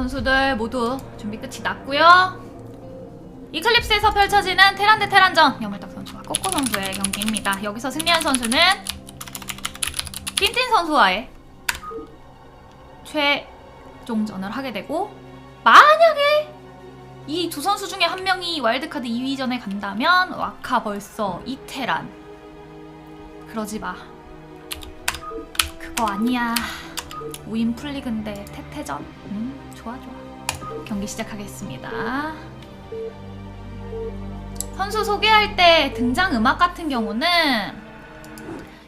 선수들 모두 준비 끝이 났고요. 이클립스에서 펼쳐지는 테란 대 테란전 여물딱 선수와 꼬꼬 선수의 경기입니다. 여기서 승리한 선수는 틴틴 선수와의 최종전을 하게 되고 만약에 이 두 선수 중에 한 명이 와일드카드 2위전에 간다면 와카 벌써 이테란 그러지 마 그거 아니야 우인 풀리근데 태태전? 음 좋아 좋아. 경기 시작하겠습니다. 선수 소개할 때 등장 음악 같은 경우는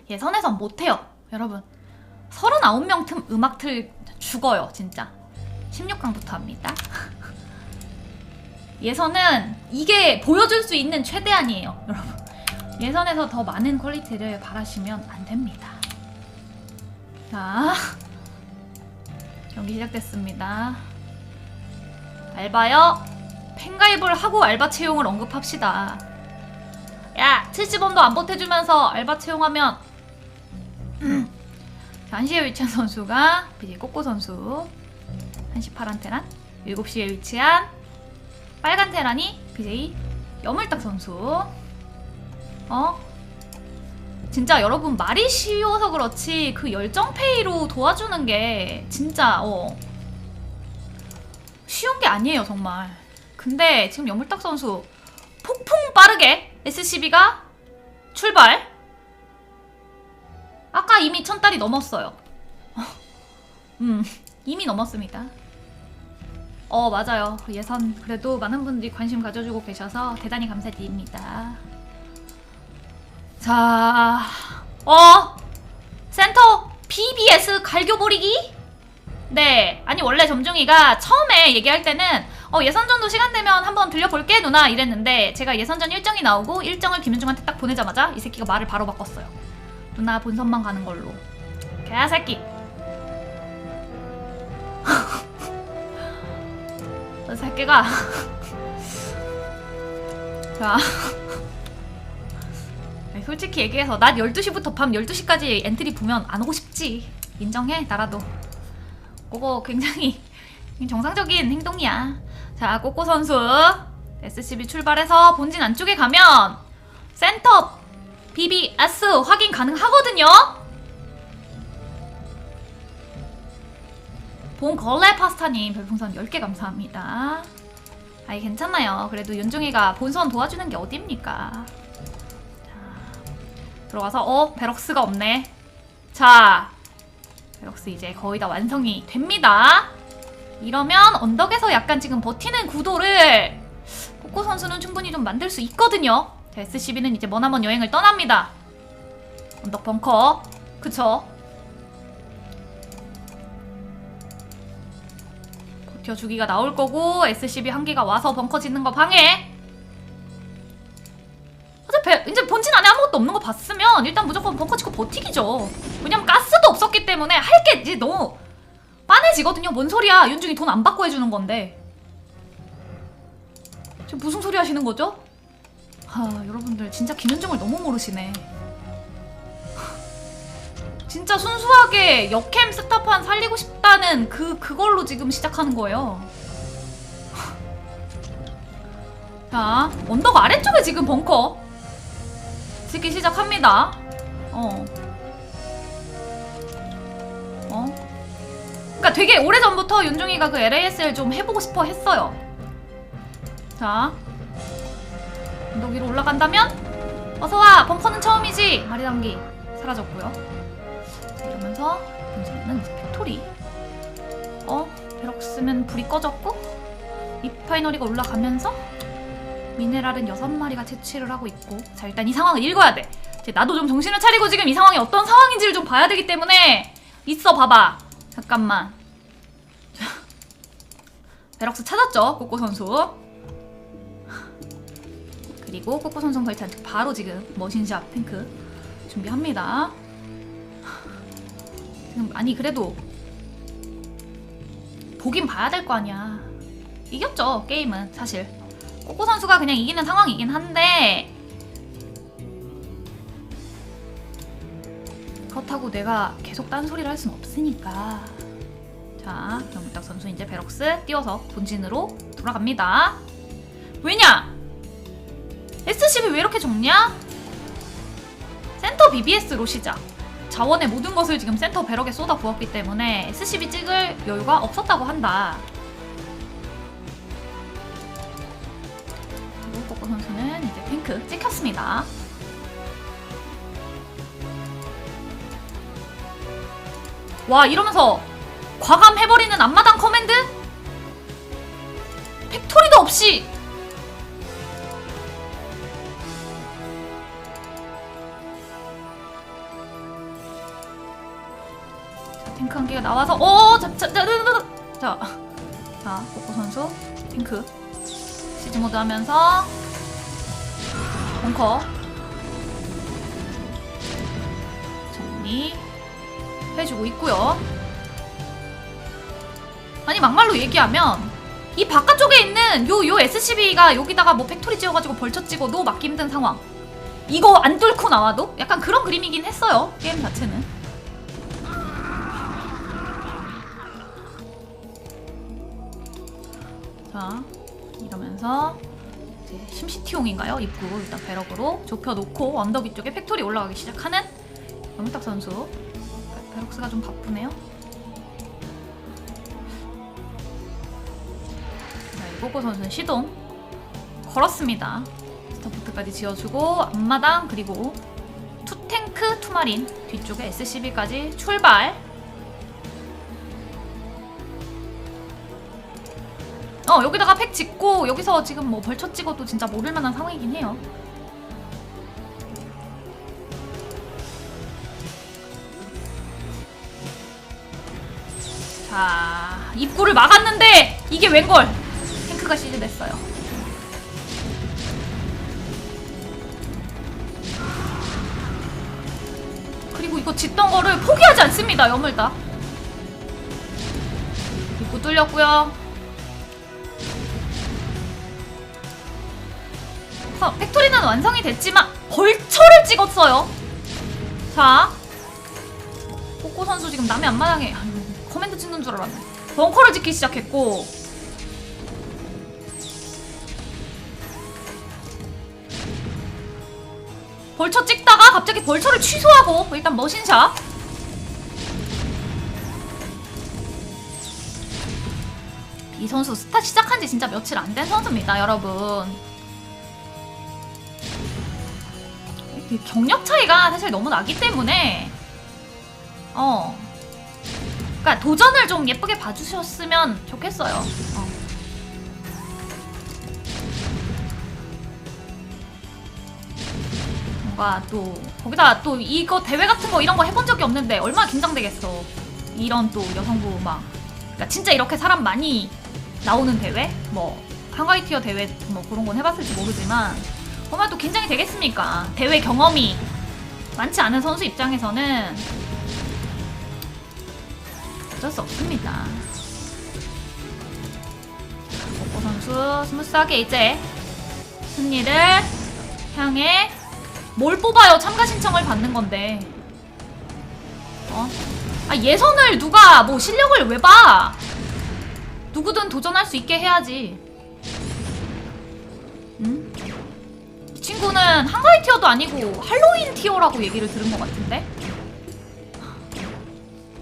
예선에선 못해요 여러분. 39명 틈 음악 틀 죽어요 진짜. 16강부터 합니다. 예선은 이게 보여줄 수 있는 최대한이에요 여러분. 예선에서 더 많은 퀄리티를 바라시면 안 됩니다. 자 경기 시작됐습니다. 알바요. 팬가입을 하고 알바 채용을 언급합시다. 야 70원도 안 보태주면서 알바 채용하면. 자, 1시에 위치한 선수가 BJ 꼬꼬 선수. 1시 파란 테란 7시에 위치한 빨간 테란이 BJ 여물딱 선수. 어? 진짜 여러분 말이 쉬워서 그렇지 그 열정페이로 도와주는 게 진짜 어 쉬운 게 아니에요 정말 근데 지금 여물딱 선수 폭풍 빠르게 SCB가 출발 아까 이미 천 달이 넘었어요. 음, 이미 넘었습니다. 어, 맞아요. 예선 그래도 많은 분들이 관심 가져주고 계셔서 대단히 감사드립니다. 자, 어, 센터 BBS 갈겨버리기? 네, 아니 원래 점중이가 처음에 얘기할 때는 어, 예선전도 시간 되면 한번 들려볼게 누나 이랬는데 제가 예선전 일정이 나오고 일정을 김윤중한테 딱 보내자마자 이 새끼가 말을 바로 바꿨어요. 누나 본선만 가는 걸로. 개새끼. 저 새끼가. 자. 아니, 솔직히 얘기해서 낮 12시부터 밤 12시까지 엔트리 보면 안 오고 싶지. 인정해, 나라도. 그거 굉장히 정상적인 행동이야. 자, 꼬꼬 선수. SCB 출발해서 본진 안쪽에 가면 센터 BBS 확인 가능하거든요. 본 걸레 파스타님 별풍선 10개 감사합니다. 아이 괜찮아요. 그래도 윤중이가 본선 도와주는 게 어딥니까? 자, 들어가서 어 베럭스가 없네. 자, 베럭스 이제 거의 다 완성이 됩니다. 이러면 언덕에서 약간 지금 버티는 구도를 코코 선수는 충분히 좀 만들 수 있거든요. 자, SCB는 이제 머나먼 여행을 떠납니다. 언덕 벙커. 그쵸? 버텨주기가 나올 거고 SCB 한 개가 와서 벙커 짓는 거 방해. 봤으면 일단 무조건 벙커 치고 버티기죠. 왜냐면 가스도 없었기 때문에 할 게 이제 너무 빤해지거든요. 뭔 소리야? 윤중이 돈 안 받고 해주는 건데. 지금 무슨 소리 하시는 거죠? 하, 여러분들 진짜 김윤정을 너무 모르시네. 진짜 순수하게 역캠 스타판 살리고 싶다는 그 그걸로 지금 시작하는 거예요. 자, 언덕 아래쪽에 지금 벙커 짓기 시작합니다. 어. 어. 그러니까 되게 오래 전부터 윤종이가 그 LASL 좀 해보고 싶어 했어요. 자, 언덕 위로 올라간다면 어서와 벙커는 처음이지 마리 담기 사라졌고요 자, 이러면서 이제 팩토리 어? 베럭스면 불이 꺼졌고 리파이너리가 올라가면서 미네랄은 6마리가 채취를 하고 있고 자 일단 이 상황을 읽어야 돼 이제 나도 좀 정신을 차리고 지금 이 상황이 어떤 상황인지를 좀 봐야 되기 때문에 있어 봐봐 잠깐만 자, 베럭스 찾았죠 꼬꼬 선수 그리고 꼬꼬 선성 설치한 즉 바로 지금 머신샵 탱크 준비합니다. 지금 아니 그래도 보긴 봐야 될 거 아니야. 이겼죠 게임은 사실. 꼬꼬 선수가 그냥 이기는 상황이긴 한데 그렇다고 내가 계속 딴소리를 할 순 없으니까 자, 염탁 선수 이제 베럭스 띄워서 본진으로 돌아갑니다. 왜냐? SCB 왜 이렇게 적냐? 센터 BBS로 시작. 자원의 모든 것을 지금 센터 배럭에 쏟아 부었기 때문에 SCB 찍을 여유가 없었다고 한다. 꼬꼬 선수는 이제 핑크 찍혔습니다. 와 이러면서 과감해버리는 앞마당 커맨드? 팩토리도 없이 자, 탱크 한 개가 나와서 오! 자, 자, 자, 자, 자, 자, 자 꼬꼬 선수 탱크 시즈 모드 하면서 벙커 정리 해주고 있고요. 아니 막말로 얘기하면 이 바깥쪽에 있는 요 요 SCB가 여기다가 뭐 팩토리 지어가지고 벌쳐 찍어 도 막기 힘든 상황. 이거 안 뚫고 나와도 약간 그런 그림이긴 했어요. 게임 자체는. 자 이러면서 심시티용인가요? 입구 일단 배럭으로 좁혀놓고 언덕 위쪽에 팩토리 올라가기 시작하는 영탁 선수. 베럭스가 좀 바쁘네요. 자, 이고고 선수는 시동 걸었습니다. 스타포트까지 지어주고 앞마당 그리고 투탱크 투마린 뒤쪽에 SCB까지 출발. 어 여기다가 팩 짓고 여기서 지금 뭐 벌쳐 찍어도 진짜 모를 만한 상황이긴 해요. 자, 입구를 막았는데 이게 웬걸? 탱크가 시즈됐어요. 그리고 이거 짓던 거를 포기하지 않습니다. 여물다. 입구 뚫렸고요. 어, 팩토리는 완성이 됐지만 벌처를 찍었어요. 자, 꼬꼬 선수 지금 남의 앞마당에 아유, 커맨드 찍는 줄 알았네. 벙커를 짓기 시작했고 벌처 찍다가 갑자기 벌처를 취소하고 일단 머신샷 이 선수 스타 시작한 지 진짜 며칠 안 된 선수입니다 여러분 경력 차이가 사실 너무 나기 때문에 어 그러니까 도전을 좀 예쁘게 봐주셨으면 좋겠어요. 어. 뭔가 또 거기다 또 이거 대회 같은 거 이런 거 해본 적이 없는데 얼마나 긴장되겠어. 이런 또 여성부 막 그러니까 진짜 이렇게 사람 많이 나오는 대회 뭐 한가위 티어 대회 뭐 그런 건 해봤을지 모르지만 얼마나 또 긴장이 되겠습니까? 대회 경험이 많지 않은 선수 입장에서는 어쩔 수 없습니다. 고고 선수 스무스하게 이제 승리를 향해 뭘 뽑아요? 참가 신청을 받는 건데. 어? 아 예선을 누가 뭐 실력을 왜 봐? 누구든 도전할 수 있게 해야지. 응? 이 친구는 한가위 티어도 아니고 할로윈 티어라고 얘기를 들은 것 같은데?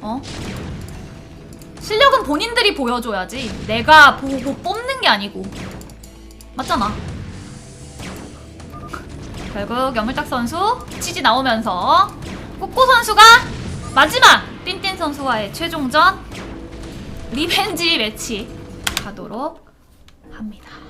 어? 실력은 본인들이 보여줘야지. 내가 보고 뽑는 게 아니고. 맞잖아. 결국 여물딱 선수 치지 나오면서 꼬꼬 선수가 마지막 띵띵 선수와의 최종전 리벤지 매치 가도록 합니다.